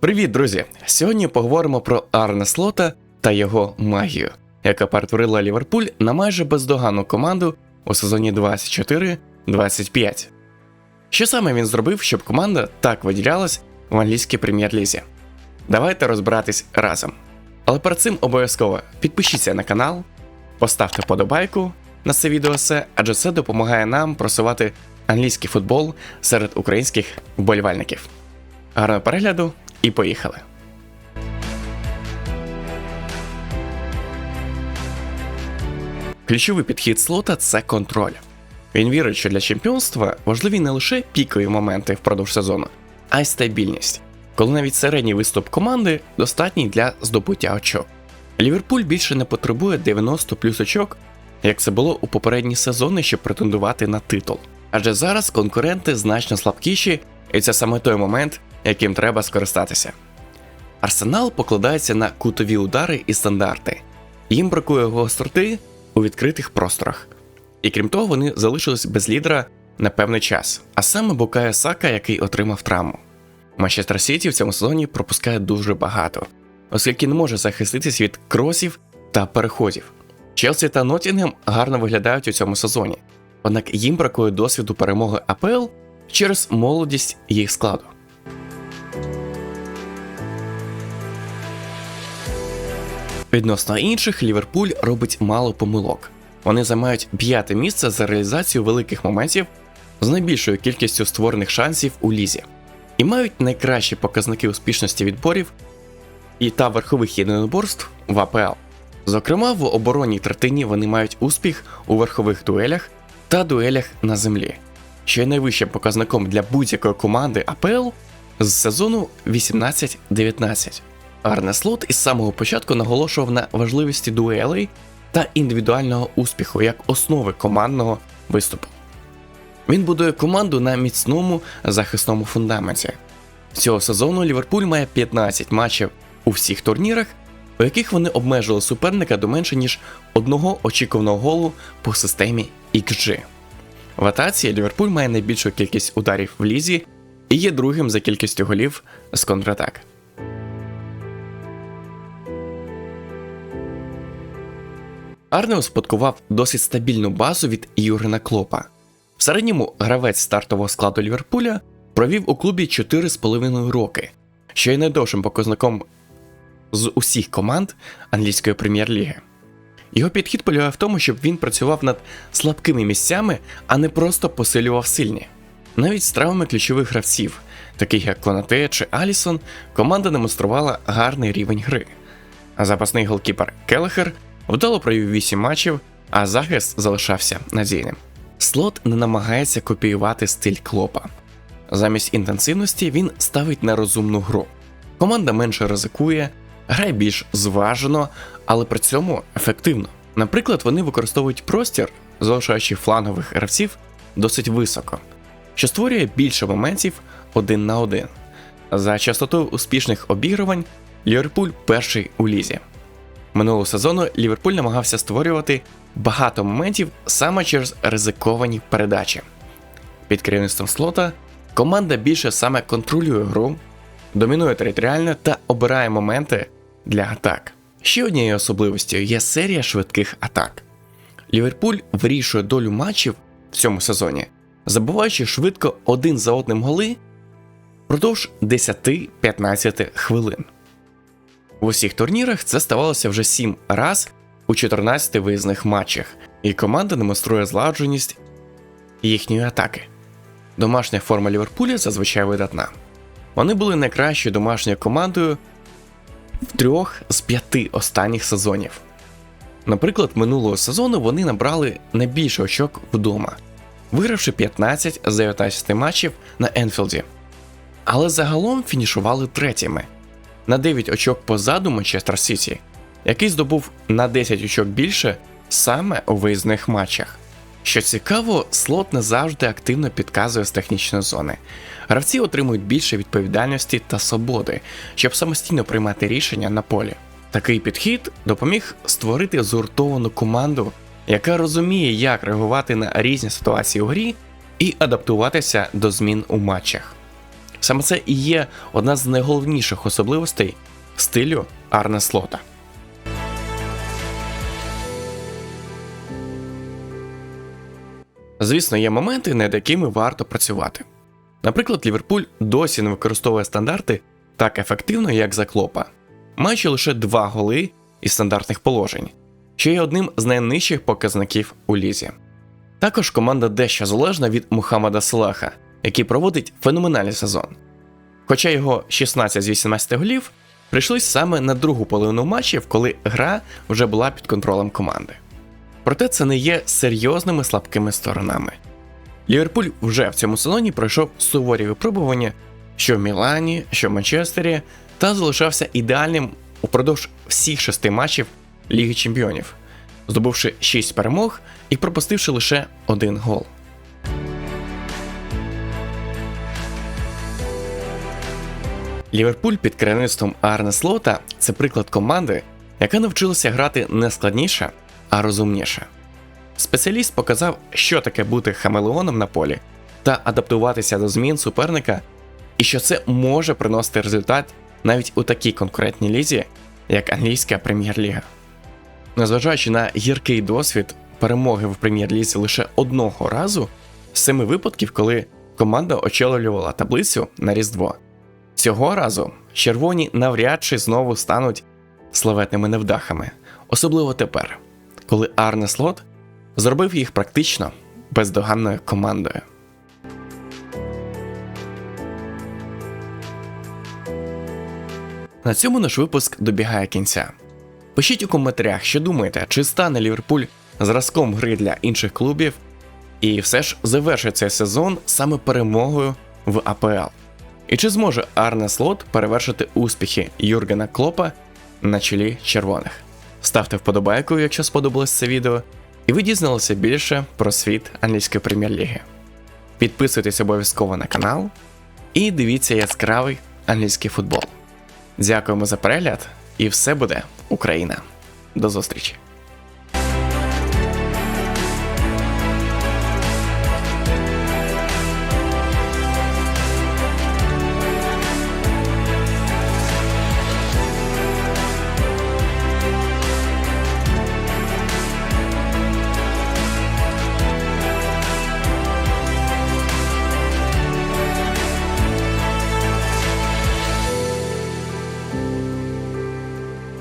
Привіт, друзі! Сьогодні поговоримо про Арне Слота та його магію, яка перетворила Ліверпуль на майже бездоганну команду у сезоні 24-25. Що саме він зробив, щоб команда так виділялась в англійській прем'єр-лізі? Давайте розбиратись разом. Але перед цим обов'язково підпишіться на канал, поставте подобайку на це відео, адже це допомагає нам просувати англійський футбол серед українських вболівальників. Гарного перегляду і поїхали. Ключовий підхід слота це контроль. Він вірить, що для чемпіонства важливі не лише пікові моменти впродовж сезону, а й стабільність, коли навіть середній виступ команди достатній для здобуття очок. Ліверпуль більше не потребує 90 плюс очок, як це було у попередні сезони, щоб претендувати на титул. Адже зараз конкуренти значно слабкіші, і це саме той момент, яким треба скористатися. Арсенал покладається на кутові удари і стандарти. Їм бракує гостроти у відкритих просторах. І крім того, вони залишились без лідера на певний час, а саме Букая Сака, який отримав травму. Манчестер Сіті в цьому сезоні пропускає дуже багато, оскільки не може захиститись від кросів та переходів. Челсі та Ноттінгем гарно виглядають у цьому сезоні, однак їм бракує досвіду перемоги АПЛ через молодість їх складу. Відносно інших, Ліверпуль робить мало помилок. Вони займають п'яте місце за реалізацію великих моментів з найбільшою кількістю створених шансів у лізі, і мають найкращі показники успішності відборів і та верхових єдиноборств в АПЛ. Зокрема, в оборонній третині вони мають успіх у верхових дуелях та дуелях на землі, що є найвищим показником для будь-якої команди АПЛ з сезону 18-19. Арне Слот із самого початку наголошував на важливості дуелей та індивідуального успіху як основи командного виступу. Він будує команду на міцному захисному фундаменті. Цього сезону Ліверпуль має 15 матчів у всіх турнірах, у яких вони обмежили суперника до менше ніж одного очікуваного голу по системі XG. В атаці Ліверпуль має найбільшу кількість ударів в лізі і є другим за кількістю голів з контратак. Арне успадкував досить стабільну базу від Юргена Клопа. В середньому гравець стартового складу Ліверпуля провів у клубі 4,5 роки, що є найдовшим показником з усіх команд англійської прем'єр-ліги. Його підхід полягає в тому, щоб він працював над слабкими місцями, а не просто посилював сильні. Навіть з травмами ключових гравців, таких як Конате чи Алісон, команда демонструвала гарний рівень гри. А запасний голкіпер Келехер вдало провів 8 матчів, а захист залишався надійним. Слот не намагається копіювати стиль клопа. Замість інтенсивності він ставить на розумну гру. Команда менше ризикує, грає більш зважено, але при цьому ефективно. Наприклад, вони використовують простір, залишаючи флангових гравців досить високо, що створює більше моментів один на один. За частотою успішних обігрувань Ліверпуль перший у лізі. Минулого сезону Ліверпуль намагався створювати багато моментів саме через ризиковані передачі. Під керівництвом слота команда більше саме контролює гру, домінує територіально та обирає моменти для атак. Ще однією особливостю є серія швидких атак. Ліверпуль вирішує долю матчів в цьому сезоні, забуваючи швидко один за одним голи впродовж 10-15 хвилин. В усіх турнірах це ставалося вже 7 раз у 14 виїзних матчах, і команда демонструє зладженість їхньої атаки. Домашня форма Ліверпуля зазвичай видатна. Вони були найкращою домашньою командою в трьох з п'яти останніх сезонів. Наприклад, минулого сезону вони набрали найбільше очок вдома, вигравши 15 з 19 матчів на Енфілді. Але загалом фінішували третіми на 9 очок позаду Манчестер Сіті, який здобув на 10 очок більше саме у виїзних матчах. Що цікаво, слот не завжди активно підказує з технічної зони. Гравці отримують більше відповідальності та свободи, щоб самостійно приймати рішення на полі. Такий підхід допоміг створити згуртовану команду, яка розуміє, як реагувати на різні ситуації у грі і адаптуватися до змін у матчах. Саме це і є одна з найголовніших особливостей стилю Арне Слота. Звісно, є моменти, над якими варто працювати. Наприклад, Ліверпуль досі не використовує стандарти так ефективно, як за клопа, маючи лише два голи із стандартних положень, що є одним з найнижчих показників у лізі. Також команда дещо залежна від Мухаммада Салаха, який проводить феноменальний сезон. Хоча його 16 з 18 голів прийшлись саме на другу половину матчів, коли гра вже була під контролем команди. Проте це не є серйозними слабкими сторонами. Ліверпуль вже в цьому сезоні пройшов суворі випробування, що в Мілані, що в Манчестері, та залишався ідеальним упродовж всіх шести матчів Ліги Чемпіонів, здобувши 6 перемог і пропустивши лише один гол. Ліверпуль під керівництвом Арне Слота це приклад команди, яка навчилася грати не складніше, а розумніше. Спеціаліст показав, що таке бути хамелеоном на полі та адаптуватися до змін суперника, і що це може приносити результат навіть у такій конкурентній лізі, як англійська прем'єр-ліга. Незважаючи на гіркий досвід перемоги в прем'єр-лізі лише одного разу з семи випадків, коли команда очолювала таблицю на Різдво. Цього разу червоні навряд чи знову стануть славетними невдахами, особливо тепер, коли Арне Слот зробив їх практично бездоганною командою. На цьому наш випуск добігає кінця. Пишіть у коментарях, що думаєте, чи стане Ліверпуль зразком гри для інших клубів, і все ж завершить цей сезон саме перемогою в АПЛ. І чи зможе Арне Слот перевершити успіхи Юргена Клопа на чолі червоних? Ставте вподобайку, якщо сподобалось це відео, і ви дізналися більше про світ англійської прем'єр-ліги. Підписуйтесь обов'язково на канал і дивіться яскравий англійський футбол. Дякуємо за перегляд, і все буде Україна. До зустрічі!